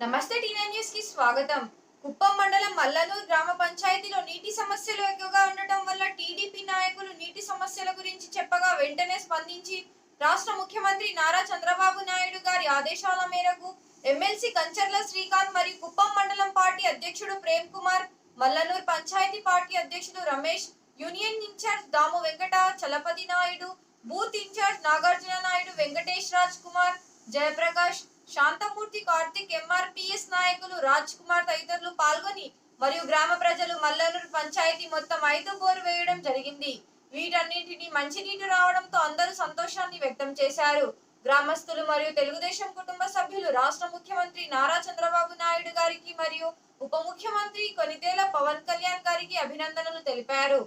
నమస్తే టీనైన్ న్యూస్కి స్వాగతం. కుప్పం మండలం మల్లనూరు గ్రామ పంచాయతీలో నీటి సమస్యలు ఎక్కువగా ఉండటం వల్ల టీడీపీ నాయకులు నీటి సమస్యల గురించి చెప్పగా వెంటనే స్పందించి రాష్ట్ర ముఖ్యమంత్రి నారా చంద్రబాబు నాయుడు గారి ఆదేశాల మేరకు ఎమ్మెల్సీ కంచర్ల శ్రీకాంత్ మరియు కుప్పం మండలం పార్టీ అధ్యక్షుడు ప్రేమ్ కుమార్ మల్లనూరు పంచాయతీ పార్టీ అధ్యక్షుడు Ramesh union incharge Damu Venkata Chalapathi Naidu booth incharge Nagarjuna Naidu Venkatesh Raj Kumar Jayaprakash Shanthamurthy Karthik MRPS నాయకులు రాజ్ కుమార్ తదితరులు పాల్గొని మరియు గ్రామ ప్రజలు మల్లనూరు పంచాయతీ మొత్తం ఐదు బోరు వేయడం జరిగింది. వీటన్నింటినీ మంచినీటి రావడంతో అందరూ సంతోషాన్ని వ్యక్తం చేశారు. గ్రామస్తులు మరియు తెలుగుదేశం కుటుంబ సభ్యులు రాష్ట్ర ముఖ్యమంత్రి నారా చంద్రబాబు నాయుడు గారికి మరియు ఉప ముఖ్యమంత్రి కొనితేల పవన్ కళ్యాణ్ గారికి అభినందనలు తెలిపారు.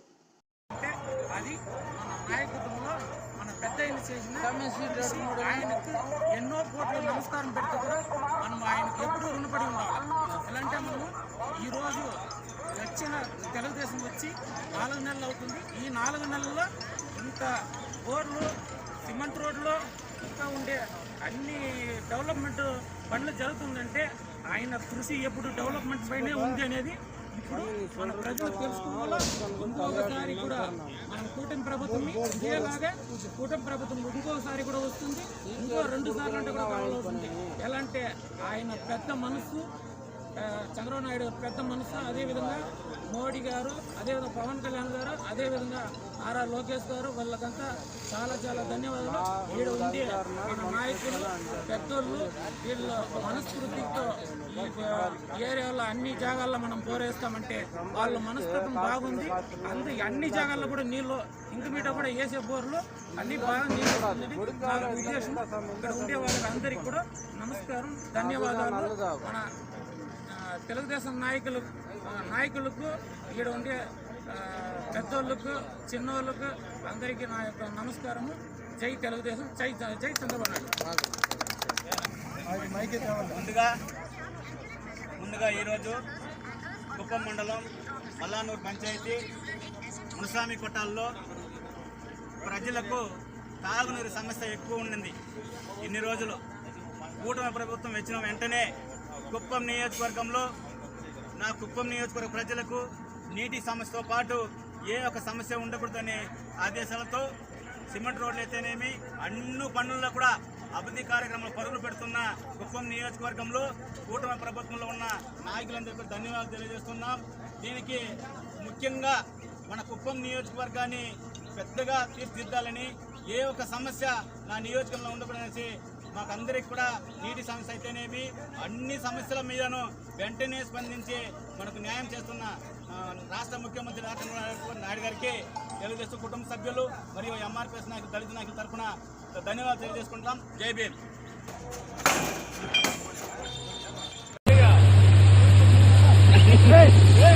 మన పెద్ద ఆయన చేసిన ఆయనకు ఎన్నో కోట్ల నమస్కారం పెడితే కూడా మనం ఆయనకు ఎప్పుడూ రుణపడి ఉండాలి. ఎలా అంటే మనము ఈరోజు వచ్చిన తెలుగుదేశం వచ్చి నాలుగు నెలలు అవుతుంది. ఈ నాలుగు నెలల్లో ఇంత బోర్లు సిమెంట్ రోడ్లు ఇంకా ఉండే అన్ని డెవలప్మెంట్ పనులు జరుగుతుందంటే ఆయన కృషి ఎప్పుడు డెవలప్మెంట్ పైనే ఉంది అనేది మన ప్రజలు తెలుసుకోవాలా ఇంకొకసారి కూడా మన కూటమి ప్రభుత్వం ఇదేలాగా కూటమి ప్రభుత్వం ఇంకోసారి కూడా వస్తుంది. ఇంకో రెండు సార్లు అంటే కూడా కావాల్సింది ఎలా అంటే ఆయన పెద్ద మనసు చంద్రబాబు నాయుడు పెద్ద మనసు అదేవిధంగా మోడీ గారు అదేవిధంగా పవన్ కళ్యాణ్ గారు అదేవిధంగా ఆర్ఆర్ లోకేష్ గారు వాళ్ళకంతా చాలా చాలా ధన్యవాదాలు. వీడు ఉండి మన నాయకులు పెద్దోళ్ళు వీళ్ళు మనస్ఫూర్తితో ఏరియాలో అన్ని జాగాల్లో మనం బోరేస్తామంటే వాళ్ళ మనస్తత్వం బాగుంది. అందు అన్ని జాగాల్లో కూడా నీళ్ళు ఇంటి మీద కూడా వేసే బోర్లు అన్ని బాగా నీళ్ళు నా ఉద్దేశం ఇక్కడ ఉండే వాళ్ళకి అందరికీ కూడా నమస్కారం ధన్యవాదాలు. మన తెలుగుదేశం నాయకులు నాయకులకు ఇక్కడ ఉండే పెద్దోళ్ళకు చిన్నోళ్ళకు అందరికీ నా యొక్క నమస్కారము. జై తెలుగుదేశం జై జై చంద్రబాబు నాయుడు. ముందుగా ముందుగా ఈరోజు కుప్పం మండలం మల్లానూరు పంచాయతీ మునస్వామి కొట్టాల్లో ప్రజలకు తాగునీరు సమస్య ఎక్కువ ఉండింది ఇన్ని రోజులు. కూటమి ప్రభుత్వం వచ్చిన వెంటనే కుప్పం నియోజకవర్గంలో నా కుప్పం నియోజకవర్గ ప్రజలకు నీటి సమస్యతో పాటు ఏ ఒక సమస్య ఉండకూడదనే ఆదేశాలతో సిమెంట్ రోడ్లు అయితేనేమి అన్ని పనుల్లో కూడా అభివృద్ధి కార్యక్రమాలు పరుగులు పెడుతున్న కుప్పం నియోజకవర్గంలో కూటమి ప్రభుత్వంలో ఉన్న నాయకులందరికీ ధన్యవాదాలు తెలియజేస్తున్నాం. దీనికి ముఖ్యంగా మన కుప్పం నియోజకవర్గాన్ని పెద్దగా తీర్చిదిద్దాలని ఏ ఒక్క సమస్య నా నియోజకంలో ఉండకూడదనేసి మాకందరికి కూడా నీటి సమస్య అయితేనేవి అన్ని సమస్యల మీదను వెంటనే స్పందించి మనకు న్యాయం చేస్తున్న రాష్ట్ర ముఖ్యమంత్రి రాజేంద్ర నాయుడు గారికి తెలుగుదేశం కుటుంబ సభ్యులు మరియు ఎంఆర్పిఎస్ నాయకులు దళిత నాయకుల తరఫున ధన్యవాదాలు తెలియజేసుకుంటాం జై భీమ్ Hey!